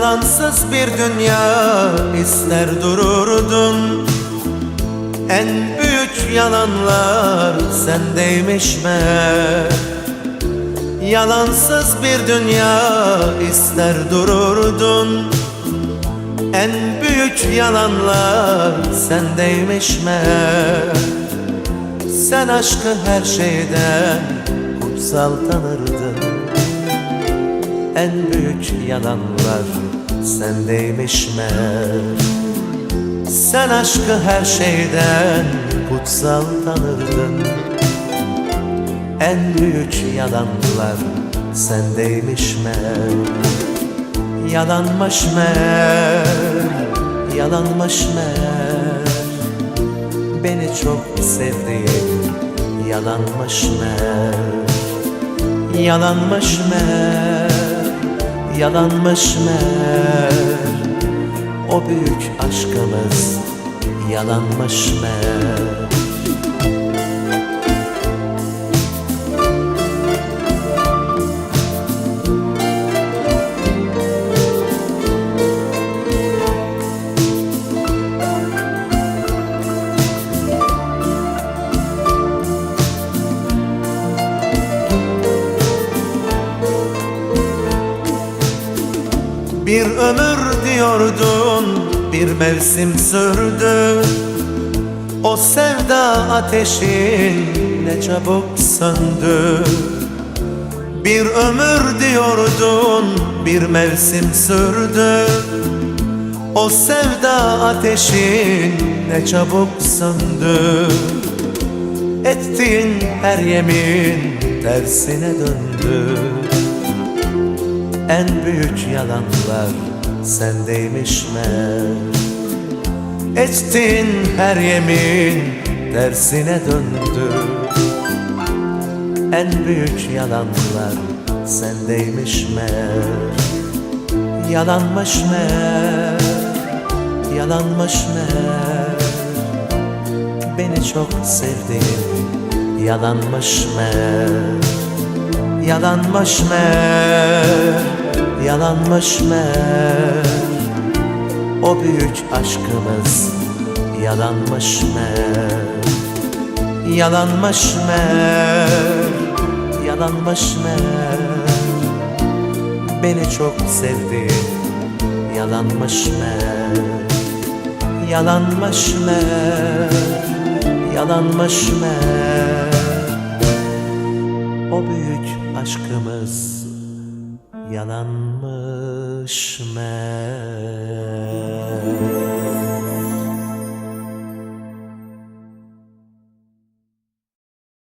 Yalansız bir dünya ister dururdun. En büyük yalanlar sendeymiş meğer. Yalansız bir dünya ister dururdun. En büyük yalanlar sendeymiş meğer. Sen aşkı her şeyden kutsal tanırdın En büyük yalanlar sendeymiş meğer. Sen aşkı her şeyden kutsal tanırdın. En büyük yalanlar sendeymiş meğer. Yalanmış meğer, yalanmış meğer. Beni çok sevdiğin yalanmış meğer. Yalanmış meğer, yalanmış meğer. O büyük aşkımız yalanmış meğer Bir ömür diyordun bir mevsim sürdü. O sevda ateşin ne çabuk söndü. Bir ömür diyordun bir mevsim sürdü. O sevda ateşin ne çabuk söndü. Ettiğin her yemin tersine döndü en büyük yalanlar sendeymiş meğer. Ettiğin her yemin tersine döndü. En büyük yalanlar sendeymiş meğer. Yalanmış meğer, yalanmış meğer. Beni çok sevdiğin yalanmış meğer. Yalanmış meğer, yalanmış meğer. O büyük aşkımız yalanmış meğer. Yalanmış meğer, yalanmış meğer. Beni çok sevdiğin yalanmış meğer. Yalanmış meğer, yalanmış meğer. O büyük aşkımız yalanmış mer.